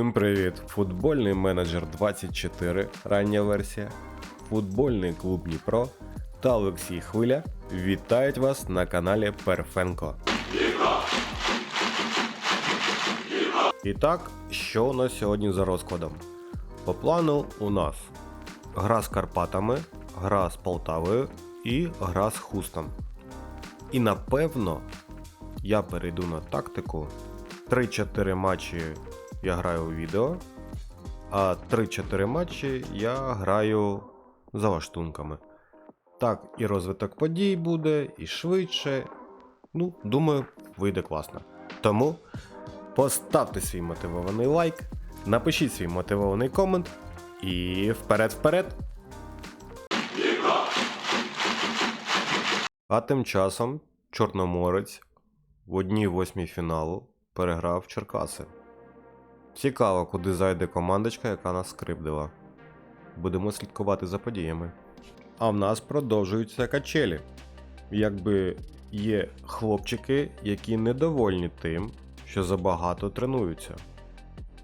Всім привіт! Футбольний менеджер 24, рання версія, футбольний клуб Дніпро та Олексій Хвиля вітають вас на каналі Перфенко. І так, що у нас сьогодні за розкладом? По плану у нас гра з Карпатами, гра з Полтавою і гра з Хустом. І напевно я перейду на тактику. 3-4 матчі я граю у відео, а 3-4 матчі я граю за лаштунками. Так, і розвиток подій буде, і швидше. Ну, думаю, вийде класно. Тому поставте свій мотивований лайк, напишіть свій мотивований комент і вперед-вперед! А тим часом Чорноморець в одній восьмій фіналу переграв Черкаси. Цікаво, куди зайде командочка, яка нас скривдила. Будемо слідкувати за подіями. А в нас продовжуються качелі. Якби є хлопчики, які недовольні тим, що забагато тренуються.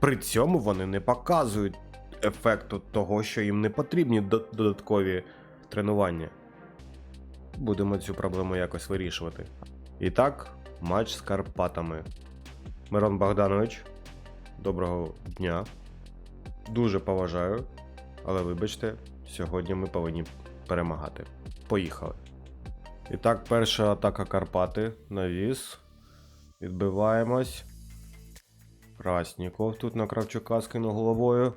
При цьому вони не показують ефекту того, що їм не потрібні додаткові тренування. Будемо цю проблему якось вирішувати. І так, матч з Карпатами. Мирон Богданович, доброго дня. Дуже поважаю, але вибачте, сьогодні ми повинні перемагати. Поїхали. І так, перша атака Карпати. Навіс. Відбиваємось. Красніков тут на Кравчука скинув головою.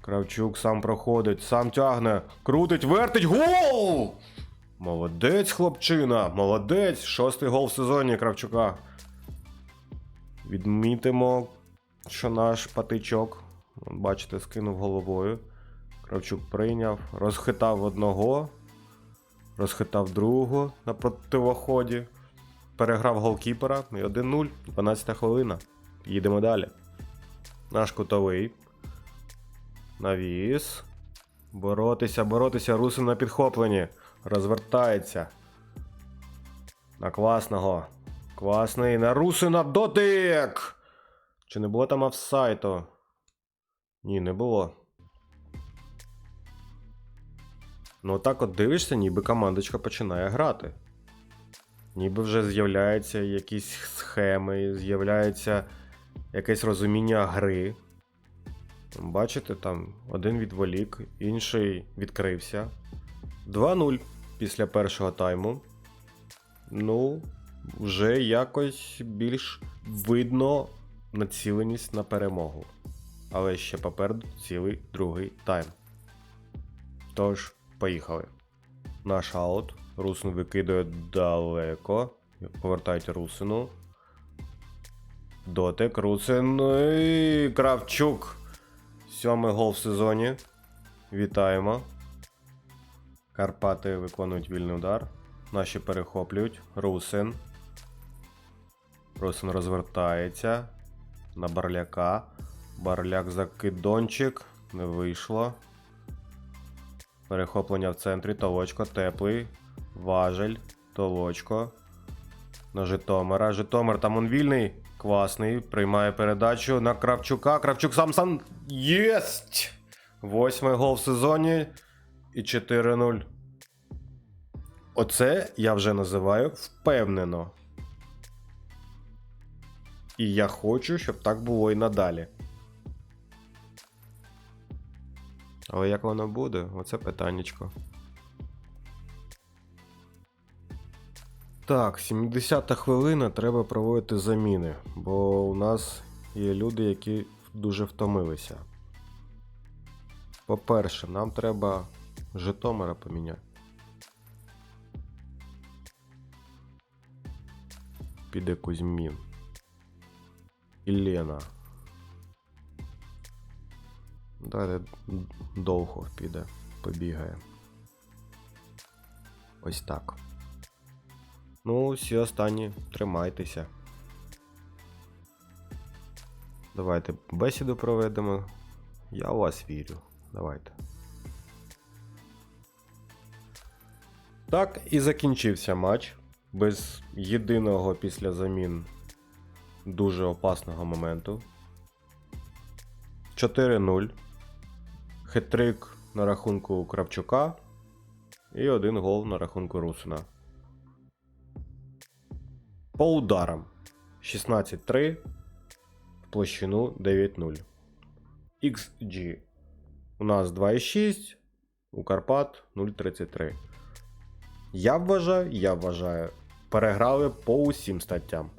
Кравчук сам проходить, сам тягне, крутить, вертить. Гол! Молодець, хлопчина! Молодець! Шостий гол в сезоні Кравчука. Відмітимо, що наш патичок, бачите, скинув головою. Кравчук прийняв, розхитав одного, розхитав другого на противоході. Переграв голкіпера і 1-0, 12 хвилина. Їдемо далі. Наш кутовий. Навіс. Боротися, боротися, Русин на підхопленні. Розвертається. На класного. Класний. На Русина дотик! Чи не було там офсайту? Ні, не було. Ну так от дивишся, ніби командочка починає грати. Ніби вже з'являються якісь схеми, з'являється якесь розуміння гри. Бачите, там один відволік, інший відкрився. 2-0 після першого тайму. Ну, вже якось більш видно націленість на перемогу. Але ще попереду цілий другий тайм. Тож, поїхали. Наш аут. Русин викидує далеко. Повертають Русину. Дотик, Русин. І Кравчук. Сьомий гол в сезоні. Вітаємо. Карпати виконують вільний удар. Наші перехоплюють. Русин. Русин розвертається. На барляка. Барляк закидончик. Не вийшло. Перехоплення в центрі. Толочко. Теплий. Важель. Толочко. На Житомира. Житомир там он вільний. Класний. Приймає передачу на Кравчука. Кравчук сам сам. Єсть! Восьмий гол в сезоні. І 4-0. Оце я вже називаю впевнено. І я хочу, щоб так було і надалі. Але як воно буде? Оце питаннячко. Так, 70-та хвилина треба проводити заміни, бо у нас є люди, які дуже втомилися. По-перше, нам треба Житомира поміняти. Піде Кузьмін. І Лена. Давайте довго піде, побігає. Ось так. Ну, всі останні, тримайтеся. Давайте бесіду проведемо. Я у вас вірю. Давайте. Так і закінчився матч. Без єдиного після замін дуже опасного моменту. 4-0. Хитрик на рахунку Кравчука. І один гол на рахунку Русина. По ударам 16-3. В площину 9-0. XG. У нас 2,6. У Карпат 0,33. Я вважаю, я вважаю, переграли по усім статтям.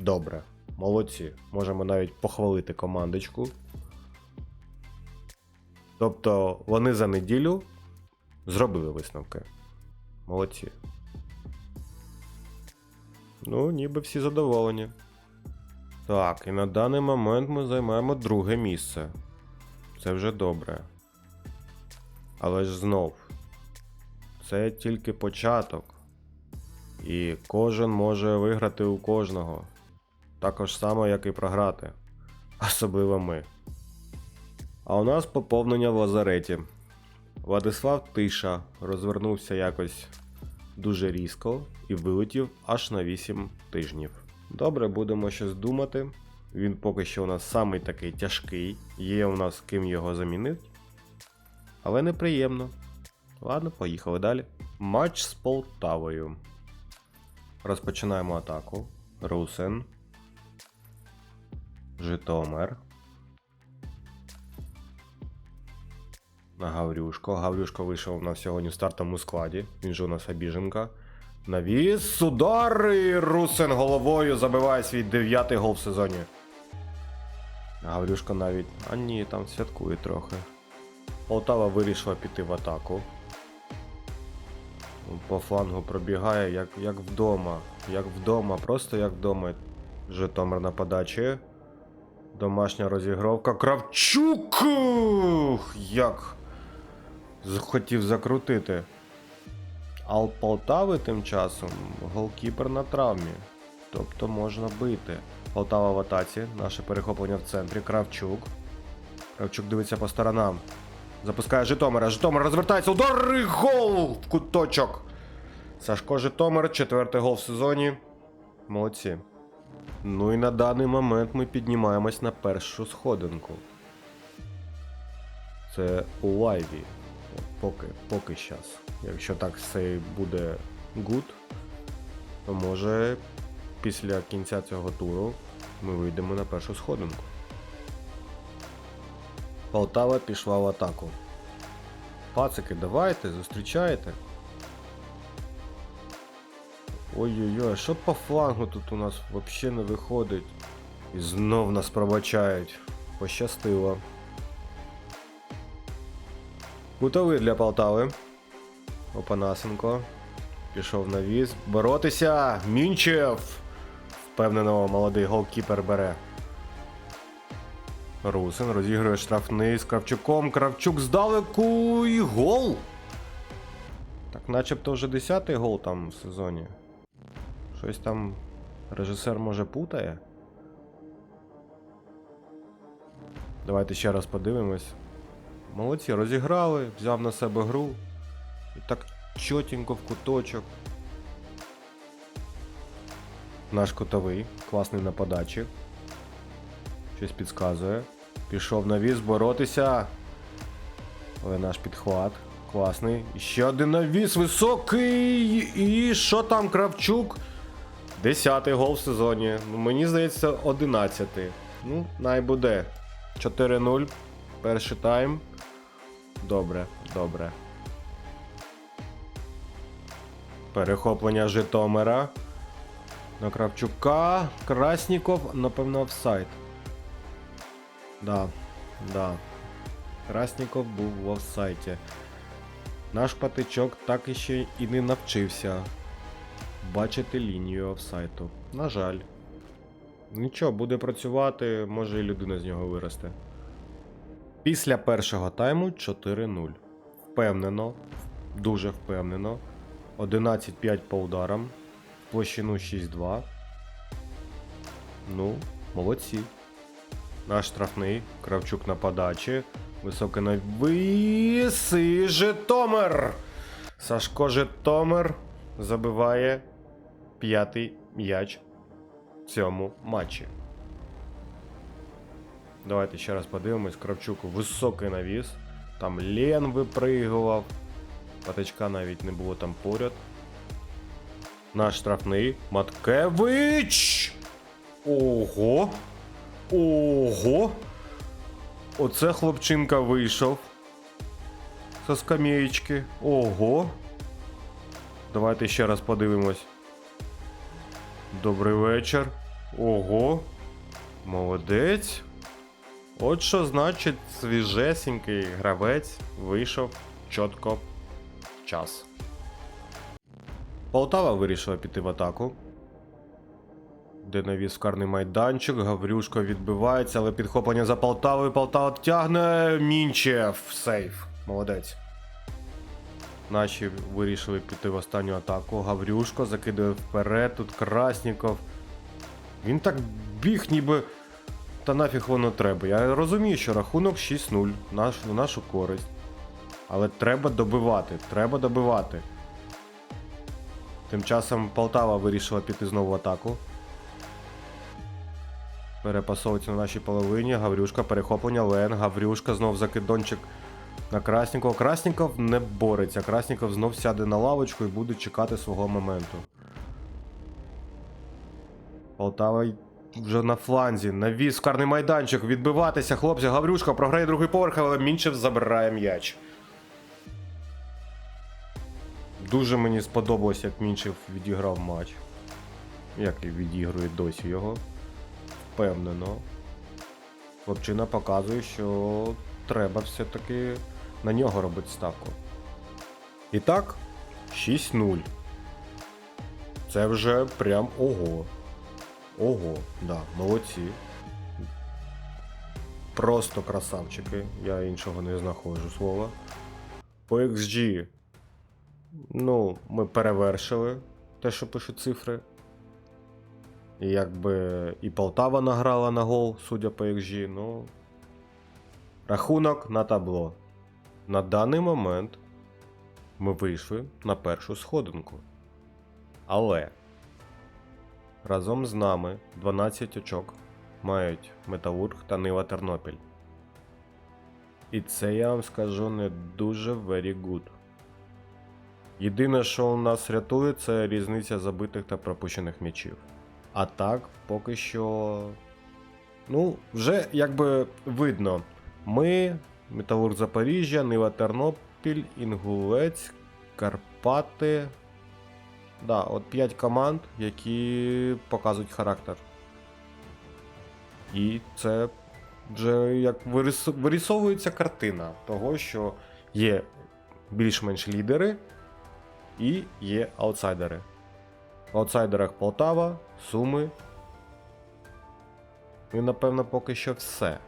Добре, молодці. Можемо навіть похвалити командочку. Тобто вони за неділю зробили висновки. Молодці. Ну, ніби всі задоволені. Так, і на даний момент ми займаємо друге місце. Це вже добре. Але ж знов, це тільки початок. І кожен може виграти у кожного. Також само, як і програти. Особливо ми. А у нас поповнення в лазареті. Владислав Тиша розвернувся якось дуже різко і вилетів аж на 8 тижнів. Добре, будемо щось думати. Він поки що у нас самий такий тяжкий, є у нас ким його замінити. Але неприємно. Ладно, поїхали далі. Матч з Полтавою. Розпочинаємо атаку. Русен. Житомир. На Гаврюшко. Гаврюшко вийшов на сьогодні в стартовому складі. Він же у нас обіженка. Навіс, удар і Русен головою забиває свій дев'ятий гол в сезоні. Гаврюшко навіть. А ні, там святкує трохи. Полтава вирішила піти в атаку. По флангу пробігає, як, як вдома. Як вдома, просто як вдома. Житомир на подачі. Домашня розігровка. Кравчук! Як хотів закрутити. А у Полтави тим часом голкіпер на травмі. Тобто можна бити. Полтава в атаці, наше перехоплення в центрі. Кравчук. Кравчук дивиться по сторонам. Запускає Житомира. Житомир розвертається. Удар і гол в куточок. Сашко Житомир, четвертий гол в сезоні. Молодці. Ну і на даний момент ми піднімаємось на першу сходинку. Це у лайві. Поки, поки щас. Якщо так все буде гуд, то може після кінця цього туру ми вийдемо на першу сходинку. Полтава пішла в атаку. Пацики, давайте, зустрічайте. Ой-ой-ой, що по флангу тут у нас взагалі не виходить? І знов нас пробачають. Пощастило. Кутовий для Полтави. Опанасенко. Пішов на віз. Боротися! Мінчев! Впевнено, молодий голкіпер бере. Русин розігрує штрафний з Кравчуком. Кравчук здалеку і гол. Так, начебто вже 10-й гол там в сезоні. Щось там режисер може путає. Давайте ще раз подивимось. Молодці, розіграли, взяв на себе гру. І так чотенько в куточок. Наш котовий, класний на подачі. Щось підказує. Пішов на віз боротися. Але наш підхват. Класний. І ще один навіс високий. І що там Кравчук? Десятий гол в сезоні. Мені здається, одинадцятий. Ну, най буде. 4-0. Перший тайм. Добре, добре. Перехоплення Житомира. На Кравчука. Красніков, напевно, офсайд. Да, да. Красніков був в офсайті. Наш патичок так іще і не навчився бачити лінію офсайту. На жаль. Нічого, буде працювати, може і людина з нього виросте. Після першого тайму 4-0. Впевнено, дуже впевнено. 11-5 по ударам. Площину 6-2. Ну, молодці. Наш штрафний. Кравчук на подачі. Високий навіс і Житомир. Сашко Житомир забиває п'ятий м'яч в цьому матчі. Давайте ще раз подивимось. Кравчук високий навіс. Там Лен випригував. Патичка навіть не було там поряд. Наш штрафний. Маткевич! Ого! Ого! Оце хлопчинка вийшов. Со скамеєчки. Ого! Давайте ще раз подивимось. Добрий вечір. Ого. Молодець. От що значить свіжесенький гравець вийшов чітко в час. Полтава вирішила піти в атаку. Де навіс карний майданчик, Гаврюшко відбивається, але підхоплення за Полтавою. Полтава тягне Мінчев. Сейф. Молодець. Наші вирішили піти в останню атаку. Гаврюшко закидує вперед. Тут Красніков. Він так біг, ніби. Та нафіг воно треба. Я розумію, що рахунок 6-0 наш, на нашу користь. Але треба добивати. Треба добивати. Тим часом Полтава вирішила піти знову в атаку. Перепасовується на нашій половині. Гаврюшка, перехоплення Лен. Гаврюшка знов закидончик на Краснікова. Красніков не бореться. Красніков знов сяде на лавочку і буде чекати свого моменту. Полтава вже на фланзі. Навіс карний майданчик. Відбиватися, хлопці. Гаврюшка програє другий поверх, але Мінчев забирає м'яч. Дуже мені сподобалось, як Мінчев відіграв матч. Як і відігрує досі його. Впевнено. Хлопчина показує, що треба все-таки на нього робити ставку. І так, 6-0. Це вже прям ого. Ого, да, молодці. Просто красавчики. Я іншого не знаходжу слова. По XG. Ну, ми перевершили те, що пишуть цифри. І якби і Полтава награла на гол, судя по XG, ну. Рахунок на табло. На даний момент ми вийшли на першу сходинку. Але разом з нами 12 очок мають Металург та Нива Тернопіль. І це я вам скажу не дуже very good. Єдине, що у нас рятує, це різниця забитих та пропущених м'ячів. А так, поки що. Ну, вже якби видно. Ми, Металург Запоріжжя, Нива Тернопіль, Інгулець, Карпати. Да, от 5 команд, які показують характер. І це вже як вирис- вирисовується картина того, що є більш-менш лідери і є аутсайдери. В аутсайдерах Полтава, Суми. І, напевно, поки що все.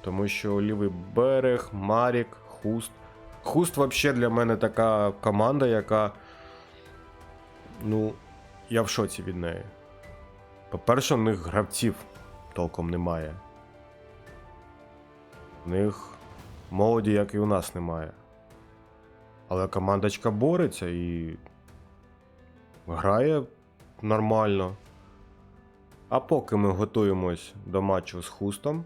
Тому що лівий берег, Марік, Хуст. Хуст взагалі для мене така команда, яка. Ну, я в шоці від неї. По-перше, у них гравців толком немає. У них молоді, як і у нас, немає. Але командочка бореться і грає нормально. А поки ми готуємось до матчу з хустом,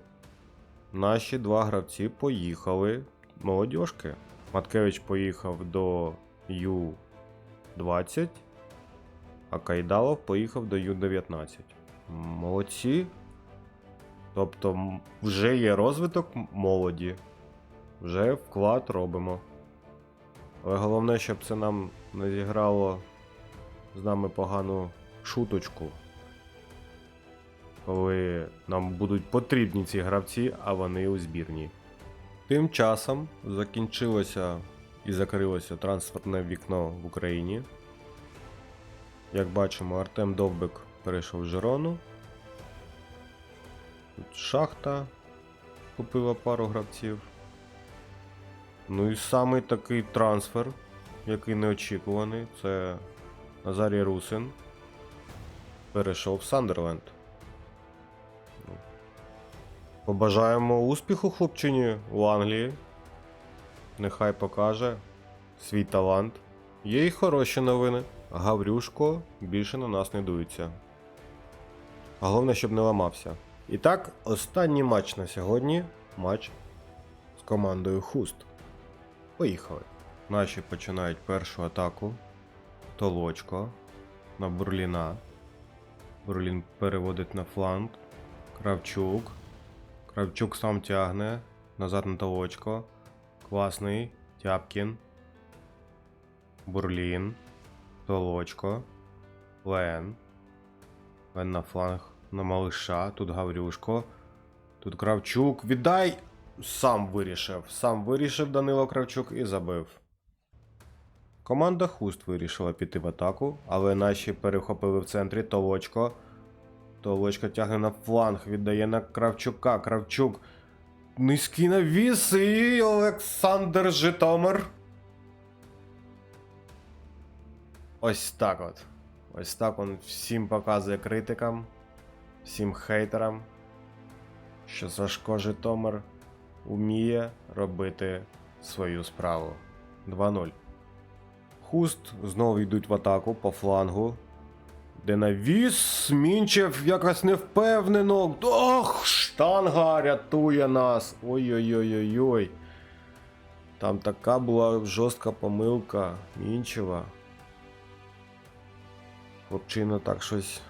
наші два гравці поїхали молодіжки. Маткевич поїхав до Ю-20, а Кайдалов поїхав до Ю-19. Молодці. Тобто вже є розвиток молоді, вже вклад робимо. Але головне, щоб це нам не зіграло з нами погану шуточку. Коли нам будуть потрібні ці гравці, а вони у збірні. Тим часом закінчилося і закрилося трансферне вікно в Україні. Як бачимо, Артем Довбик перейшов в Жирону. Тут Шахта купила пару гравців. Ну і самий такий трансфер, який неочікуваний, це Назарій Русин. Перейшов в Сандерленд. Побажаємо успіху хлопчині у Англії. Нехай покаже свій талант. Є й хороші новини. Гаврюшко більше на нас не дується. Головне, щоб не ламався. І так, останній матч на сьогодні матч з командою Хуст. Поїхали. Наші починають першу атаку. Толочко на Бурліна. Бурлін переводить на фланг. Кравчук. Кравчук сам тягне. Назад на толочко. Класний. Тяпкін. Бурлін. Толочко. Лен. Лен на фланг на малиша. Тут Гаврюшко. Тут Кравчук. Віддай! Сам вирішив. Сам вирішив Данило Кравчук і забив. Команда Хуст вирішила піти в атаку, але наші перехопили в центрі Толочко. Толочко тягне на фланг, віддає на Кравчука. Кравчук. Низький навіс і Олександр Житомир. Ось так от. Ось так он всім показує критикам, всім хейтерам, що Сашко Житомир уміє робити свою справу. 2-0. Хуст знову йдуть в атаку по флангу. Де навіс Мінчев якось невпевнено. Ох, штанга рятує нас. Ой-ой-ой-ой-ой. Там така була жорстка помилка Мінчева. Хлопчина так щось.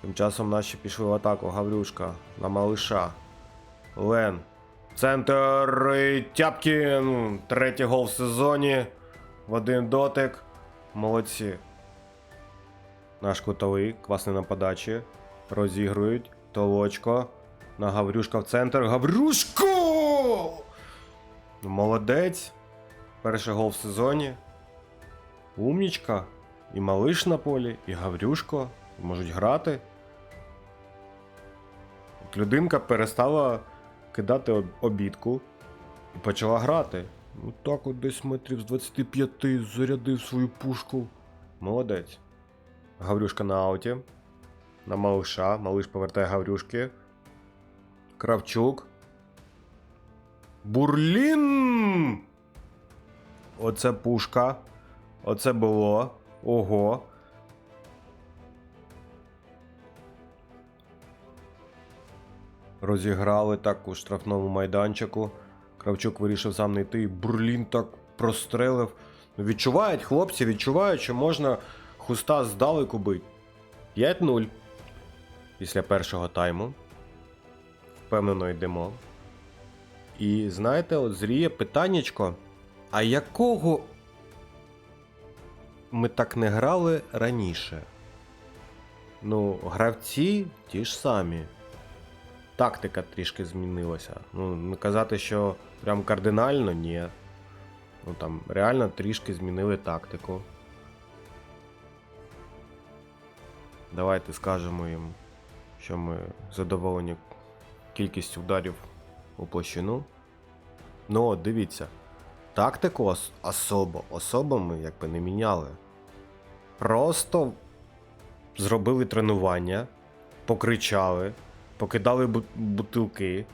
Тим часом наші пішли в атаку. Гаврюшка на малиша. Лен. Центр Тяпкін. Третій гол в сезоні. В один дотик. Молодці. Наш кутовий, класний на подачі. Розігрують. Толочко. На Гаврюшка в центр. Гаврюшко! Молодець. Перший гол в сезоні. Умнічка. І малиш на полі, і Гаврюшко. Можуть грати. От людинка перестала кидати обідку і почала грати. Ну так от десь метрів з 25 зарядив свою пушку. Молодець. Гаврюшка на ауті. На малиша. Малиш повертає Гаврюшки. Кравчук. Бурлін! Оце пушка. Оце було. Ого. Розіграли так у штрафному майданчику. Кравчук вирішив сам не йти. і Бурлін так прострелив. Ну, відчувають хлопці, відчувають, що можна хуста здалеку бити. 5-0. Після першого тайму. Впевнено йдемо. І знаєте, от зріє питаннячко. А якого ми так не грали раніше? Ну, гравці ті ж самі. Тактика трішки змінилася. Ну, не казати, що прям кардинально, ні. Ну там реально трішки змінили тактику. Давайте скажемо їм, що ми задоволені кількістю ударів у площину. Ну, от дивіться, тактику ос- особо, особо ми якби не міняли. Просто зробили тренування, покричали, покидали бу- бутилки,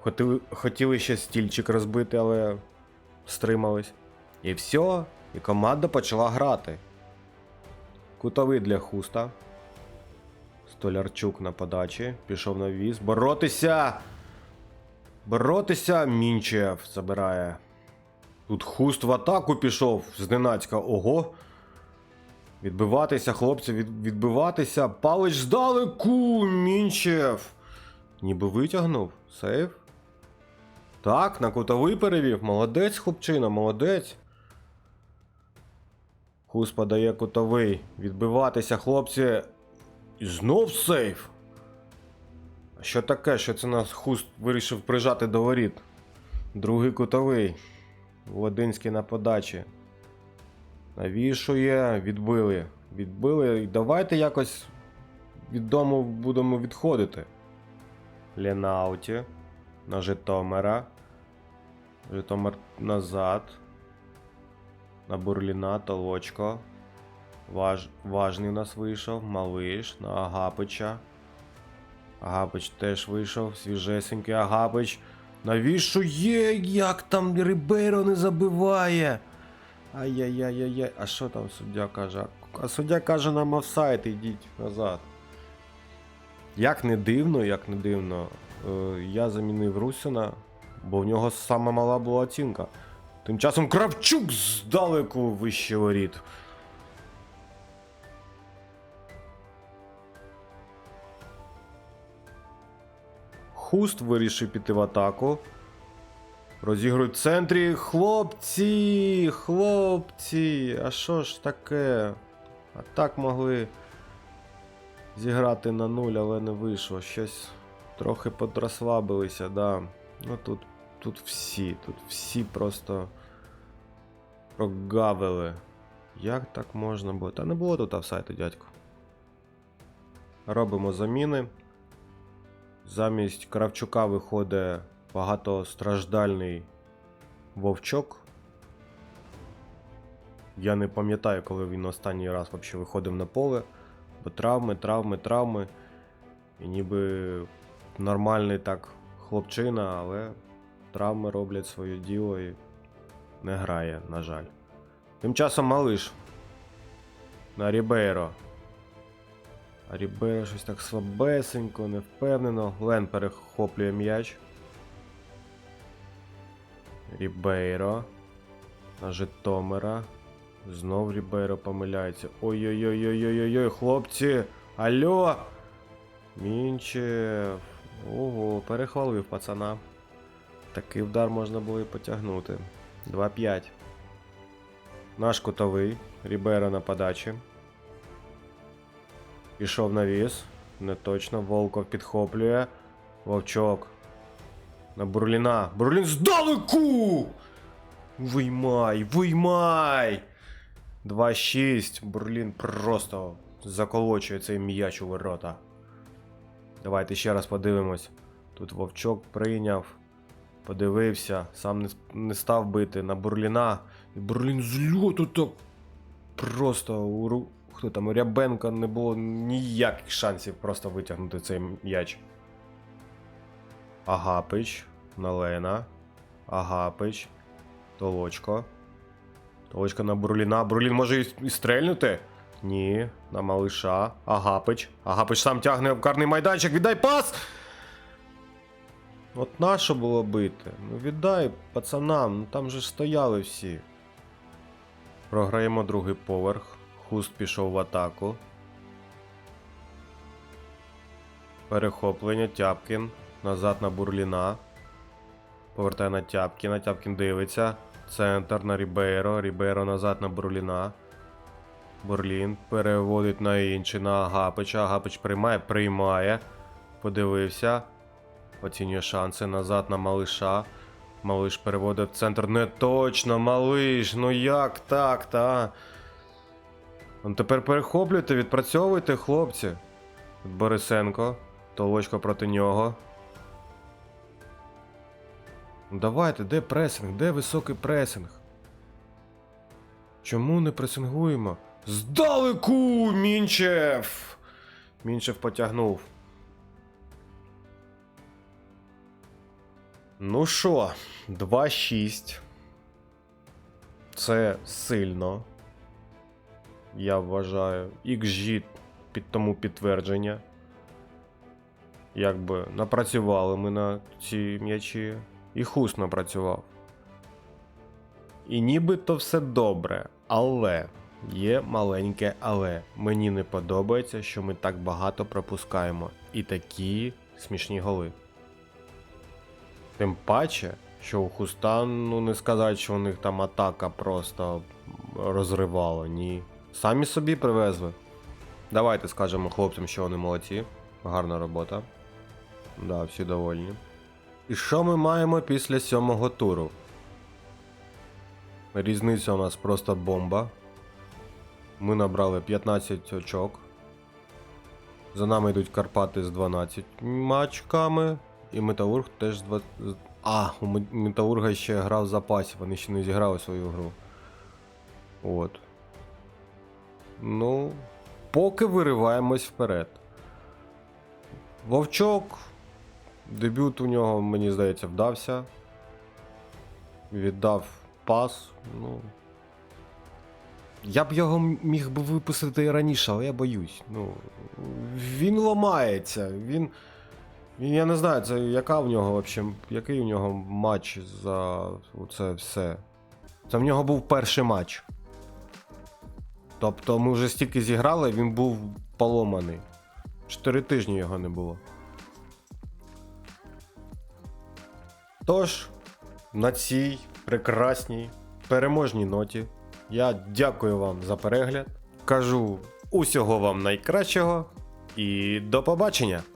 хотіли, хотіли ще стільчик розбити, але стримались. І все, і команда почала грати. Кутовий для хуста. Столярчук на подачі. Пішов на віз. Боротися! Боротися! Мінчев забирає. Тут хуст в атаку пішов зненацька. Ого. Відбиватися, хлопці, від, відбиватися. Палич здалеку! Мінчев! Ніби витягнув. Сейв. Так, на кутовий перевів. Молодець, хлопчина, молодець. Хус подає кутовий. Відбиватися, хлопці. І знов сейф. А що таке, що це нас хуст вирішив прижати до воріт? Другий кутовий. Володинський на подачі. Навішує, відбили. Відбили. І давайте якось від дому будемо відходити. Ленауті. На Житомира. Житомир назад. На Бурліна, Толочко. Важ... Важний у нас вийшов. Малиш на Агапича. Агапич теж вийшов. Свіжесенький Агапич. Навішує, як там Рибейро не забиває. Ай-яй-яй-яй-яй. А що там суддя каже? А суддя каже нам офсайд, ідіть назад. Як не дивно, як не дивно, е, я замінив Русина, бо в нього сама мала була оцінка. Тим часом Кравчук здалеку вище воріт. Хуст вирішив піти в атаку. Розігрують в центрі. Хлопці! Хлопці! А що ж таке? А так могли зіграти на нуль, але не вийшло. Щось трохи подрозслабилися, да. Ну тут, тут всі, тут всі просто прогавили. Як так можна було? Та не було тут офсайду, дядько. Робимо заміни. Замість Кравчука виходить багатостраждальний вовчок. Я не пам'ятаю, коли він останній раз взагалі виходив на поле. Бо травми, травми, травми. І ніби нормальний так хлопчина, але травми роблять своє діло і не грає, на жаль. Тим часом малиш на Рібейро. А Рібейро щось так слабесенько, невпевнено. Лен перехоплює м'яч. Рібейро. На Житомира. Знов Рібейро помиляється. Ой-ой-ой-ой-ой-ой, хлопці! Алло! Мінчев. Ого, перехвалив пацана. Такий удар можна було і потягнути. 2-5. Наш кутовий. Рібейро на подачі. Пішов на віз. Не точно. Волков підхоплює. Вовчок. На Бурліна. Бурлін здалеку! Виймай, виймай! 2-6. Бурлін просто заколочує цей м'яч у ворота. Давайте ще раз подивимось. Тут Вовчок прийняв. Подивився, сам не, не став бити на Бурліна. І Бурлін з льоту так просто у. Хто там, у Рябенка не було ніяких шансів просто витягнути цей м'яч. Агапич на Лена. Агапич. Толочко. Толочко на Бурліна. Бурлін може і, стрельнути? Ні, на малиша. Агапич. Агапич сам тягне в карний майданчик. Віддай пас! От нащо було бити? Ну віддай пацанам, ну там же стояли всі. Програємо другий поверх. Хуст пішов в атаку. Перехоплення Тяпкін. Назад на Бурліна. Повертає на Тяпкіна. Тяпкін дивиться. Центр на Рібейро. Рібейро назад на Бурліна. Бурлін переводить на інший, на Агапича. Агапич приймає, приймає. Подивився. Оцінює шанси назад на малиша. Малиш переводить в центр. Не точно, малиш. Ну як так, та? Ну тепер перехоплюйте, відпрацьовуйте, хлопці. Борисенко. Толочко проти нього. Ну давайте, де пресинг? Де високий пресинг? Чому не пресингуємо? Здалеку! Мінчев! Мінчев потягнув. Ну що, 2-6. Це сильно. Я вважаю. XG під тому підтвердження. Якби напрацювали ми на ці м'ячі. І хуст напрацював. І нібито все добре, але є маленьке але. Мені не подобається, що ми так багато пропускаємо. І такі смішні голи. Тим паче, що у Хуста, ну не сказати, що у них там атака просто розривала, ні. Самі собі привезли. Давайте скажемо хлопцям, що вони молодці. Гарна робота. Да, всі довольні. І що ми маємо після сьомого туру? Різниця у нас просто бомба. Ми набрали 15 очок. За нами йдуть Карпати з 12 очками. І Металург теж з 20. А, у Ме- Металурга ще грав в запасі, вони ще не зіграли свою гру. От. Ну, поки вириваємось вперед. Вовчок. Дебют у нього, мені здається, вдався. Віддав пас. Ну. Я б його міг би випустити і раніше, але я боюсь. Ну, він ламається. Він. Він, я не знаю, це яка в нього вообще, який у нього матч за це все. Це в нього був перший матч. Тобто ми вже стільки зіграли, він був поломаний. Чотири тижні його не було. Тож, на цій прекрасній переможній ноті я дякую вам за перегляд. Кажу усього вам найкращого і до побачення!